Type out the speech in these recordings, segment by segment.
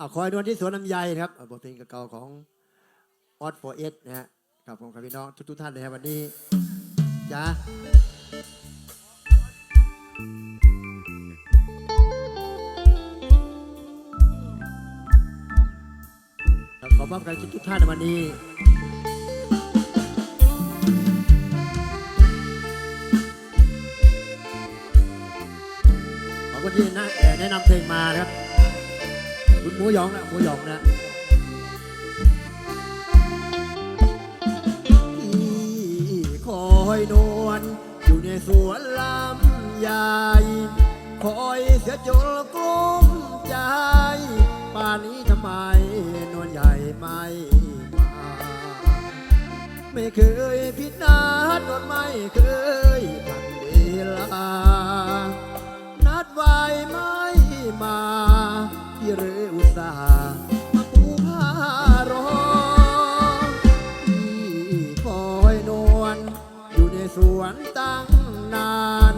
อคอยนวลที่สวนลำไยนะครับบทเพลงเก่าของออสโฟเอสนะฮะกับผมกับพี่น้องทุกๆท่านเลยครับวันนี้จ้าขอพบกันทุกท่านในวันนี้ขอบคุณที่นะเอ่อแนะนำเพลงมาครับ หมูยองนะหมูยองนะที่คอยนวลอยู่ในสวนลำใหญ่คอยเสียจนกลุ้มใจ ป่านนี้ทำไมนวลใหญ่ไม่มาไม่เคยผิดนัดนวลไม่เคยทันเวลา นัดไว้ไม่มาพี่เรือ ส่าห์มาปูผ้ารอพี่คอยนวลอยู่ในสวนตั้งนาน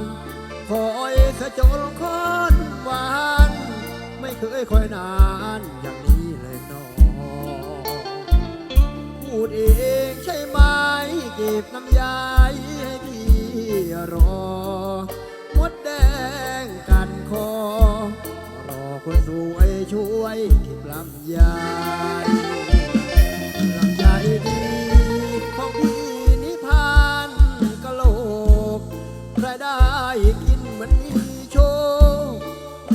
คอยสะจนคนหวาน ไม่เคยคอยนานอย่างนี้เลยน้องพูดเองใช่ไหมเก็บน้ำยายให้พี่รอมดแดงกันคอ รอคนสวย ช่วยเก็บลำยายลำยายดีของพี่นิพานกะโหลกใครได้กินเหมือนมีโชค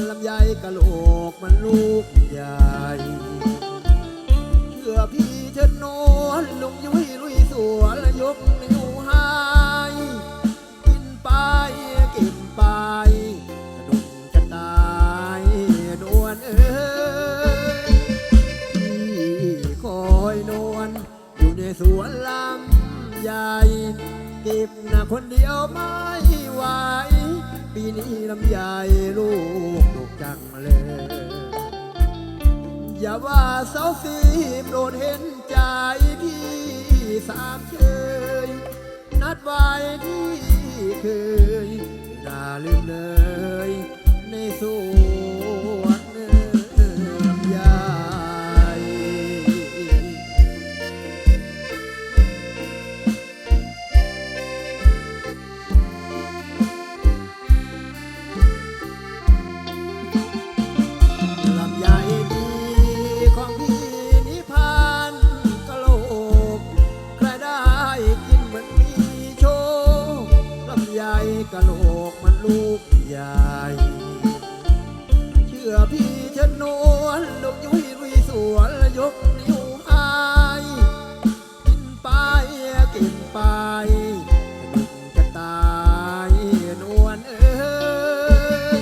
ลำไยกะโหลกมันลูกใหญ่เชื่อพี่เถิดโนนลุงยุ้ยลุยสวนยกน สวนลำใหญ่เก็บหน้าคนเดียวไม่ไหวปีนี้ลำใหญ่ลูกลูกจังเลย อย่าว่าเสาสีโปรดเห็นใจพี่สามเชยนัดไว้ที่เคยไม่น่าลืมเลยในสวน ลำไยกะโหลกมันลูกใหญ่ เชื่อพี่เชนนวลลูกยุ้ยลุยสวนยกนิ้วให้กินไปกินไปสนุกจะตายนวลเอ้ย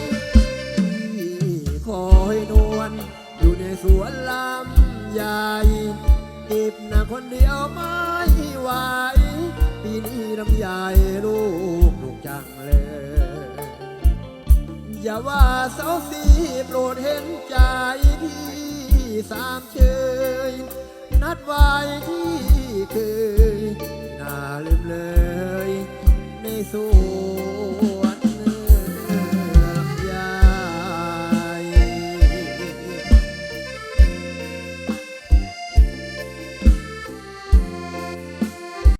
พี่คอยนวลอยู่ในสวนลำใหญ่เก็บหน้าคนเดียวไม่ไหวปีนี้ลำใหญ่ลูกังเลยอย่าว่าเสาสีโปรดเห็นใจพี่สามเชยนัดไว้ที่เคยน่าลืมเลยในสว